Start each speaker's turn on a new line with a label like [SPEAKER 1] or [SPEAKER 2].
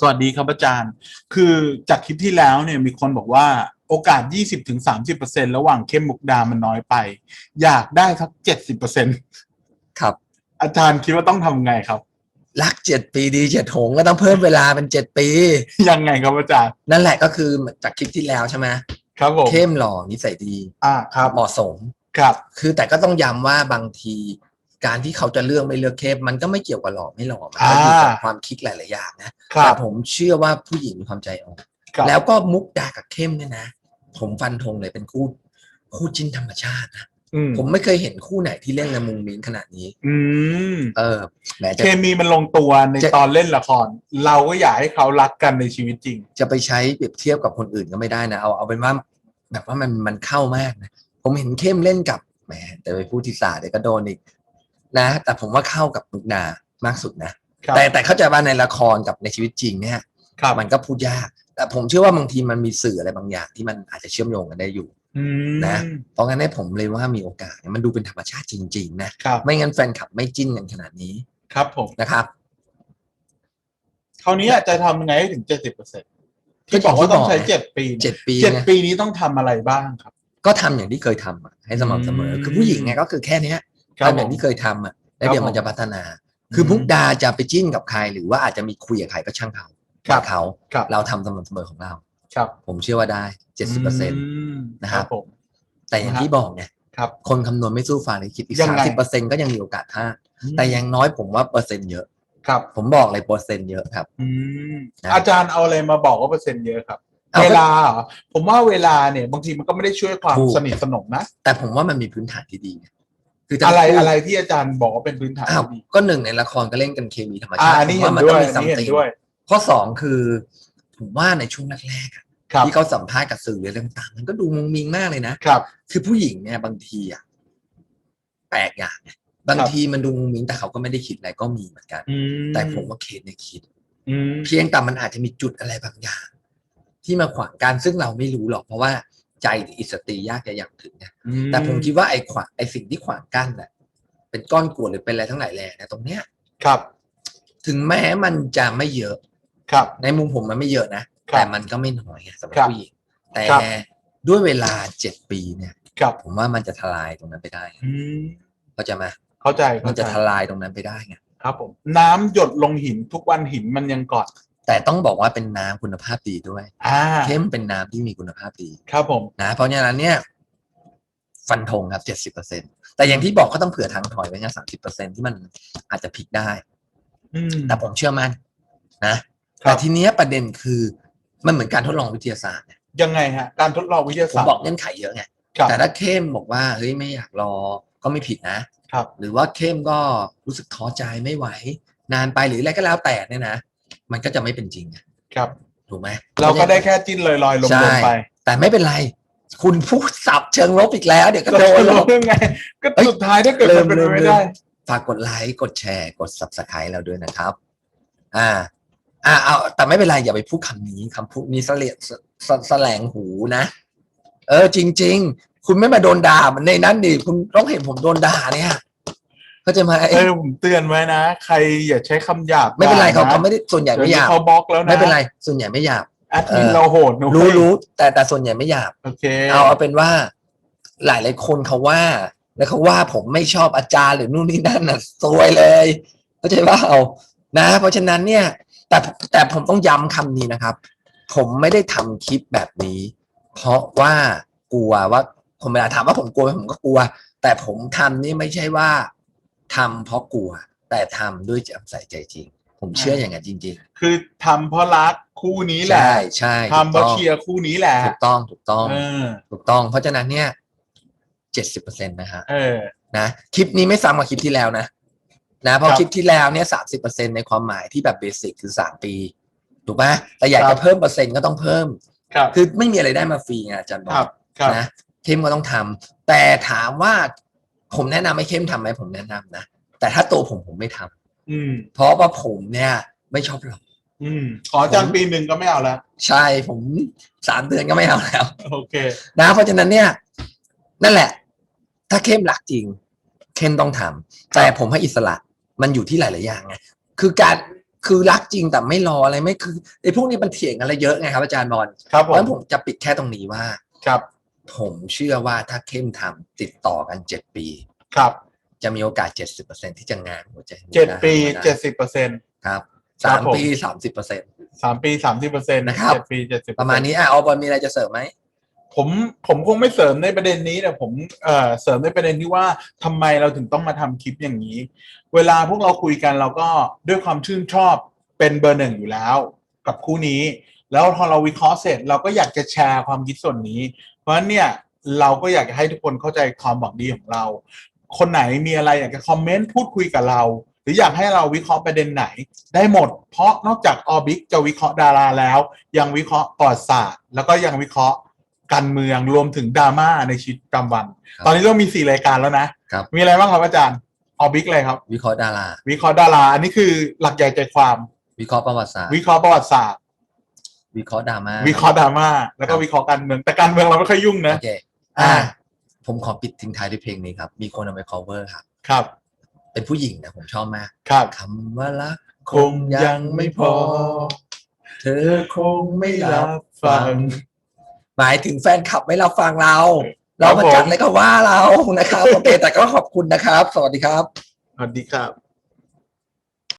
[SPEAKER 1] สวัสดีครับอาจารย์ คือจากคลิปที่แล้วเนี่ยมีคนบอกว่าโอกาส 20-30%ระหว่างเข้มมุกดามันน้อยไป อยากได้สัก 70%
[SPEAKER 2] ครับ
[SPEAKER 1] อาจารย์คิดว่าต้องทำไงครับ
[SPEAKER 2] รักเจ็ดปีดีเจ็ดหงก็ต้องเพิ่มเวลาเป็นเจ็ดปี
[SPEAKER 1] ยังไงครับอาจารย์
[SPEAKER 2] นั่นแหละก็คือจากคลิปที่แล้วใช่ไหม
[SPEAKER 1] ครับผม
[SPEAKER 2] เข้มหล่อนิสัยดี
[SPEAKER 1] อ่าครับ
[SPEAKER 2] เหมาะสม
[SPEAKER 1] ครับ
[SPEAKER 2] คือแต่ก็ต้องย้ำว่าบางที การที่เขาจะเลือกไม่เลือกเข้มมันก็ไม่เกี่ยวกับหล่อไม่หล่อมันก็อยู่กับความคิดหลายๆอย่างนะครับแต่ผมเชื่อว่าผู้หญิงมีความใจอ่อน
[SPEAKER 1] ครับ
[SPEAKER 2] แล้วก็มุกดากับเข้มเนี่ยนะ ผมฟันธงเลยเป็นคู่คู่จิ้นธรรมชาตินะ
[SPEAKER 1] อืม
[SPEAKER 2] ผมไม่เคยเห็นคู่ไหนที่เล่นละมุงมิ้งขนาดนี้
[SPEAKER 1] อืม
[SPEAKER 2] เออแหมจะ
[SPEAKER 1] เคมีมันลงตัวใน
[SPEAKER 2] จะ
[SPEAKER 1] ตอนเล่นละคร เราก็อยากให้เขารักกันในชีวิตจริง
[SPEAKER 2] จะไปใช้เปรียบเทียบกับคนอื่นก็ไม่ได้นะเอาเอาเป็นว่าแบบว่ามันมันเข้ามากนะผมเห็นเข้มเล่นกับแหมแต่ไปพูดทิศาเดี๋ยวก็โดนอีก นะ แต่ผมว่าเข้ากับมุกดามากสุดนะ
[SPEAKER 1] ครับ
[SPEAKER 2] แต่แต่เข้าใจว่าในละครกับในชีวิตจริงเนี่ย
[SPEAKER 1] ครับ
[SPEAKER 2] มันก็พูดยาก แต่ผมเชื่อว่าบางทีมันมีสื่ออะไรบางอย่างที่มันอาจจะเชื่อมโยงกันได้อยู่
[SPEAKER 1] อืม
[SPEAKER 2] นะ เพราะงั้นเนี่ยผมเลยว่ามีโอกาสเนี่ยมันดูเป็นธรรมชาติจริง ๆ นะ
[SPEAKER 1] ครับ
[SPEAKER 2] ไม่งั้นแฟนคลับไม่จิ้นกันขนาดนี้
[SPEAKER 1] ครับผม
[SPEAKER 2] นะครับ
[SPEAKER 1] คราวนี้อาจจะทำยังไงให้ถึง70%ที่บอกว่าต้องใช้เจ็ดปี
[SPEAKER 2] เจ็ดปี
[SPEAKER 1] เจ็ด
[SPEAKER 2] เนี่ย
[SPEAKER 1] ปีนี้ต้องทำอะไรบ้างครับ
[SPEAKER 2] ก็ทำอย่างที่เคยทำอะให้สม่ำเสมอ
[SPEAKER 1] อืม
[SPEAKER 2] คือผู้หญิงไงก็คือแค่เนี้ย
[SPEAKER 1] ครับ
[SPEAKER 2] ทำอย่างที่เคยทำอะแล้วเดี๋ยว
[SPEAKER 1] ครับ
[SPEAKER 2] มันจะพัฒนา คือ
[SPEAKER 1] ม
[SPEAKER 2] มุกดาจะไปจิ้นกับใคร หรือว่าอาจจะมีคุยกับใครก็ช่างเขา
[SPEAKER 1] ครับ
[SPEAKER 2] เขา
[SPEAKER 1] ครับ
[SPEAKER 2] เราทำสม่ำเสมอของเรา
[SPEAKER 1] ครับ
[SPEAKER 2] ผมเชื่อว่าได้เจ็ดสิบเปอร์เซ็นต์
[SPEAKER 1] ม
[SPEAKER 2] นะครับ
[SPEAKER 1] ผม
[SPEAKER 2] แต่อย่างที่บอกไง
[SPEAKER 1] ครับ
[SPEAKER 2] คนคำนวณไม่สู้ฟ้าลิขิตอีก
[SPEAKER 1] ยัง
[SPEAKER 2] สาม
[SPEAKER 1] ไง
[SPEAKER 2] สิบเปอร์เซ็นต์ก็ยังมีโอกาสพลาดแต่อยังน้อยผมว่าเปอร์เซ็นต์เยอะ
[SPEAKER 1] ครับ
[SPEAKER 2] ผมบอกเลยเปอร์เซ็นต์เยอะครับ
[SPEAKER 1] อืม
[SPEAKER 2] นะ
[SPEAKER 1] อาจารย์เอาอะไรมาบอกว่าเปอร์เซ็นต์เยอะครับ
[SPEAKER 2] เอา
[SPEAKER 1] เวลาเหรอผมว่าเวลาเนี่ยบางทีมันก็ไม่ได้ช่วยความ
[SPEAKER 2] ถูก
[SPEAKER 1] สนิทสนมนะ
[SPEAKER 2] แต่ผมว่ามันมีพื้นฐานที่ดีไง คือทั้ง
[SPEAKER 1] อะไร
[SPEAKER 2] คู่
[SPEAKER 1] อะไรที่อาจารย์บอกว่าเป็นพื้นฐาน
[SPEAKER 2] อ้าว
[SPEAKER 1] ที่ดี
[SPEAKER 2] ก็หนึ่งในละครก็เล่นกันเคมีธรรม
[SPEAKER 1] อ่า
[SPEAKER 2] ชาติ
[SPEAKER 1] อันนี้
[SPEAKER 2] ผม
[SPEAKER 1] เห็
[SPEAKER 2] ว่านมัน
[SPEAKER 1] ด้
[SPEAKER 2] ต้
[SPEAKER 1] ว
[SPEAKER 2] อง
[SPEAKER 1] ย
[SPEAKER 2] มี
[SPEAKER 1] อัน
[SPEAKER 2] ซัม
[SPEAKER 1] นี้เห็
[SPEAKER 2] ติ
[SPEAKER 1] น
[SPEAKER 2] ง
[SPEAKER 1] ด้วย
[SPEAKER 2] ข้อสองคือผมว่าในช่วงแรกๆอะ
[SPEAKER 1] ครับ
[SPEAKER 2] ที่เขาสัมภาษณ์กับสื่ออะไรต่างๆมันก็ดูมุงมิงมากเลยนะ ครับ คือผู้หญิงเนี่ยบางทีอะแปลกอย่างไงบางทีมันดูมุงมิงแต่เขาก็ไม่ได้คิดอะไรก็มีเหมือนกัน
[SPEAKER 1] อื
[SPEAKER 2] แต่ผมว่าเคสเนี่ยคิด
[SPEAKER 1] อืม
[SPEAKER 2] เพียงแต่มันอาจจะมีจุดอะไรบางอย่าง ที่มาขวางกันซึ่งเราไม่รู้หรอกเพราะว่า ใจอิสตรียากจะอย่างถึงนะ
[SPEAKER 1] อื
[SPEAKER 2] แต่ผมคิดว่าไอ้ขวางไอ้สิ่งที่ขวางกั้นน่ะเป็นก้อนกรวดหรือเป็นอะไรทั้งหลายแหล่นะตรงเนี้ย
[SPEAKER 1] ครับ
[SPEAKER 2] ถึงแม้มันจะไม่เยอะ
[SPEAKER 1] ครับ
[SPEAKER 2] ในมุมผมมันไม่เยอะนะ
[SPEAKER 1] ครับ
[SPEAKER 2] แต่มันก็ไม่น้อยไงสำหรับ
[SPEAKER 1] ครับ
[SPEAKER 2] ผู้หญิงแต่
[SPEAKER 1] ครับ
[SPEAKER 2] ด้วยเวลาเจ็ดปีเนี่ย
[SPEAKER 1] ครับ
[SPEAKER 2] ผมว่ามันจะทลายตรงนั้นไปได้
[SPEAKER 1] อืม
[SPEAKER 2] เข้าใจไหม
[SPEAKER 1] เข้าใจ
[SPEAKER 2] มั
[SPEAKER 1] เข้านใจ
[SPEAKER 2] จะทลายตรงนั้นไปได้ไง
[SPEAKER 1] ครับผมน้ำหยดลงหินทุกวันหินมันยังกอด
[SPEAKER 2] แต่ต้องบอกว่าเป็นน้ำคุณภาพดีด้วย
[SPEAKER 1] อ่า
[SPEAKER 2] เข้มเป็นน้ำที่มีคุณภาพดี
[SPEAKER 1] ครับผม
[SPEAKER 2] นะเพราะฉะนั้นเนี่ย ฟันธงครับเจ็ดสิบเปอร์เซ็นแต่อย่างที่บอกก็ต้องเผื่อทางถอยไว้ไงสามสิบเปอร์เซ็นที่มันอาจจะพลิกได้
[SPEAKER 1] อืม
[SPEAKER 2] แต่ผมเชื่อมั่นนะ
[SPEAKER 1] ครั
[SPEAKER 2] แต่
[SPEAKER 1] บ
[SPEAKER 2] ทีเนี้ยประเด็นคือมันเหมือนการทดลองวิทยาศาสตร์เนี่ย
[SPEAKER 1] ยังไงฮะ การทดลองวิทยา
[SPEAKER 2] ผม
[SPEAKER 1] ศาสตร์
[SPEAKER 2] บอกเงื่อนไขเยอะไง
[SPEAKER 1] ครับ
[SPEAKER 2] แต่ถ้าเข้มบอกว่าเฮ้ยไม่อยากรอก็ไม่ผิดนะ
[SPEAKER 1] ครับ
[SPEAKER 2] หรือว่าเข้มก็รู้สึกท้อใจไม่ไหว นานไปหรืออะไรก็แล้วแต่เนี่ยนะ มันก็จะไม่เป็นจริงไง
[SPEAKER 1] ครับ
[SPEAKER 2] ถูกไหม
[SPEAKER 1] เราก็ได้แค่จิ้นลอยๆล
[SPEAKER 2] ใช่
[SPEAKER 1] มๆไป
[SPEAKER 2] แต่ไม่เป็นไร คุณพูดสับเชิงลบอีกแล้ว เดี๋ยวก็โดนหรอก
[SPEAKER 1] เรื่องไง ก็
[SPEAKER 2] เอ้ย
[SPEAKER 1] สุดท้ายถ้าเกิดมันเป็น
[SPEAKER 2] ลื
[SPEAKER 1] ไป
[SPEAKER 2] ม
[SPEAKER 1] ไม่
[SPEAKER 2] ลืม
[SPEAKER 1] ได้
[SPEAKER 2] ฝากกดไลค์กดแชร์กด subscribe เราด้วยนะครับ อ่า อ่าเอาแต่ไม่เป็นไรอย่าไปพูดคำนี้คำพูดนี้แสลงสสแสลงหูนะ เออ จริง ๆ คุณไม่มาโดนด่ามันในนั้นดิคุณต้องเห็นผมโดนด่าเนี่ย เข้าใจไหม
[SPEAKER 1] เออผมเตือนไว้นะ ใครอย่าใช้คำหยาบ
[SPEAKER 2] ไม่เป็นไรเขา
[SPEAKER 1] ด่
[SPEAKER 2] เขาไม่ได้ส่วนใหญ่
[SPEAKER 1] เดี๋ยว
[SPEAKER 2] ไม่ห
[SPEAKER 1] นี้
[SPEAKER 2] ยาบ
[SPEAKER 1] เขาบล็อกแล้วนะ
[SPEAKER 2] ไม่เป็นไรส่วนใหญ่ไม่หยาบ
[SPEAKER 1] แอดมิน
[SPEAKER 2] เออ
[SPEAKER 1] เราโหดนะ
[SPEAKER 2] รู้
[SPEAKER 1] เว้ย
[SPEAKER 2] รู้แต่แต่ส่วนใหญ่ไม่หยาบ
[SPEAKER 1] โอเค
[SPEAKER 2] เอาเอาเป็นว่าหลายหลายๆคนเขาว่า แล้วเขาว่าผมไม่ชอบอาจารย์หรือนู่นนี่นั่นน่ะซวยเลยเข้าใจว่าเอานะ เพราะฉะนั้นเนี่ย แต่แต่ผมต้องย้ำคำนี้นะครับ ผมไม่ได้ทำคลิปแบบนี้ เพราะว่ากลัวว่าผมเวลาถามว่าผมกลัวไหมผมก็กลัว แต่ผมทำนี่ไม่ใช่ว่า ทำเพราะกลัว แต่ทำด้วยใจใจจริง ผมเชื่ออย่างนั้นจริง
[SPEAKER 1] คือทำเพราะรักคู่นี้
[SPEAKER 2] ๆ
[SPEAKER 1] แหละ
[SPEAKER 2] ใช่ใช่
[SPEAKER 1] ทำเพราะเชียร์คู่นี้แหละ
[SPEAKER 2] ถูกต้องถูกต้อง
[SPEAKER 1] เออ
[SPEAKER 2] ถูกต้อง เพราะฉะนั้นเนี่ยเจ็ดสิบเปอร์เซ็นต์นะฮะ
[SPEAKER 1] เออ
[SPEAKER 2] นะคลิปนี้ไม่ซ้ำกับคลิปที่แล้วนะนะเพราะ
[SPEAKER 1] ครับ
[SPEAKER 2] คลิปที่แล้วเนี่ยสามสิบเปอร์เซ็นในความหมายที่แบบเบสิกคือสามปีถูกไหมแต่อยาก
[SPEAKER 1] ครั
[SPEAKER 2] จะ
[SPEAKER 1] บ
[SPEAKER 2] เพิ่มเปอร์เซ็นต์ก็ต้องเพิ่ม
[SPEAKER 1] ครับ
[SPEAKER 2] คือไม่มีอะไรได้มาฟรีไงอาจารย์บอ
[SPEAKER 1] ครั
[SPEAKER 2] ก
[SPEAKER 1] บครับ
[SPEAKER 2] นะเข้มก็ต้องทำแต่ถามว่า ผมแนะนำให้เข้มทำไหมผมแนะนำนะ แต่ถ้าตัวผมผมไม่ทำ
[SPEAKER 1] อืม
[SPEAKER 2] เพราะว่าผมเนี่ยไม่ชอบหลอก
[SPEAKER 1] อืม ขออาจารย์ปีหนึ่งก็ไม่เอาแล้ว
[SPEAKER 2] ใช่ผมสามเดือนก็ไม่เอาแล้ว
[SPEAKER 1] โอเค
[SPEAKER 2] นะเพราะฉะนั้นเนี่ยนั่นแหละ ถ้าเข้มหลักจริง เข้มต้องทำแต่ผมให้อิสระมันอยู่ที่หลาย ๆ อย่างไงคือการคือรักจริงแต่ไม่รออะไรไม่คือไอ้พวกนี้มันเถียงอะไรเยอะไงครับอาจารย์บอล
[SPEAKER 1] ครับ
[SPEAKER 2] เพ
[SPEAKER 1] ผ
[SPEAKER 2] ราะฉะ
[SPEAKER 1] ม
[SPEAKER 2] นั้นผมจะปิดแค่ตรงนี้ว่า
[SPEAKER 1] ครับ
[SPEAKER 2] ผมเชื่อว่าถ้าเข้มทำติดต่อกันเจ็ดปี
[SPEAKER 1] ครับ
[SPEAKER 2] จะมีโอกาสเจ็ดสิบเปอร์เซ็นที่จะงานหัวใจ
[SPEAKER 1] เจ็ดปี
[SPEAKER 2] ได้
[SPEAKER 1] เจ็ดสิบเปอร์เซ็น
[SPEAKER 2] ครับ
[SPEAKER 1] ครั
[SPEAKER 2] สา
[SPEAKER 1] บ
[SPEAKER 2] ม
[SPEAKER 1] ผม
[SPEAKER 2] ปีสามสิบเปอร์เซ็น
[SPEAKER 1] สามปีสามสิบเปอร์เซ็นต์
[SPEAKER 2] นะครับ
[SPEAKER 1] เจ็ดปีเจ็ดสิบ
[SPEAKER 2] ประมาณนี้อะเอาบอลมีอะไรจะเสริมไหม
[SPEAKER 1] ผมผมคงไม่เสริมในประเด็นนี้แต่ผมเอ่อเสริมในประเด็นที่ว่าทำไมเราถึงต้องมาทำคลิปอย่างนี้ เวลาพวกเราคุยกันเราก็ด้วยความชื่นชอบเป็นเบอร์หนึ่งอยู่แล้ว กับคู่นี้ แล้วพอเราวิเคราะห์เสร็จเราก็อยากจะแชร์ความคิดส่วนนี้ เพราะฉะนั้นเนี่ยเราก็อยากจะให้ทุกคนเข้าใจความหวังดีของเรา คนไหนมีอะไรอยากจะคอมเมนต์พูดคุยกับเรา หรืออยากให้เราวิเคราะห์ประเด็นไหน ได้หมด เพราะนอกจากออบิกจะวิเคราะห์ดาราแล้ว ยังวิเคราะห์ประวัติศาสตร์แล้วก็ยังวิเคราะห์การเมืองรวมถึงดราม่าในชีวิตประจำวัน
[SPEAKER 2] ครับ
[SPEAKER 1] ตอนนี้เรามีสี่รายการแล้วนะ
[SPEAKER 2] ครับ
[SPEAKER 1] มีอะไรบ้างครับอาจารย์ออบิกเลยครับ
[SPEAKER 2] วิเคราะห์ดารา
[SPEAKER 1] วิเคราะห์ดารา อันนี้คือหลักใหญ่ใจความ
[SPEAKER 2] วิเคราะห์ประวัติศาสตร์
[SPEAKER 1] วิเคราะห์ประวัติศาสตร์
[SPEAKER 2] วิเคราะห์ดราม่า
[SPEAKER 1] วิเคราะห์ดราม่าแล้วก็
[SPEAKER 2] ครับ
[SPEAKER 1] วิเคราะห์การเมืองแต่การเมืองเราไม่ค่อยยุ่งนะ
[SPEAKER 2] โอเค
[SPEAKER 1] อ่า
[SPEAKER 2] อ่า ผมขอปิดทิ้งท้ายด้วยเพลงนี้ครับ มีคนเอาไป cover ครับ
[SPEAKER 1] ครับ
[SPEAKER 2] เป็นผู้หญิงนะผมชอบมาก
[SPEAKER 1] ครับ
[SPEAKER 2] คำว่ารัก
[SPEAKER 1] คงยังไม่พอ
[SPEAKER 2] เธอคงไม่รับ
[SPEAKER 1] ฟัง
[SPEAKER 2] หมายถึงแฟนคลับไม่รับฟังเรา
[SPEAKER 1] ครับ
[SPEAKER 2] เรามาจัด
[SPEAKER 1] ผม
[SPEAKER 2] เลยก็ว่าเรานะครับโอเคแต่ก็ขอบคุณนะครับ สวัสดีครับ
[SPEAKER 1] สวัสดีครับ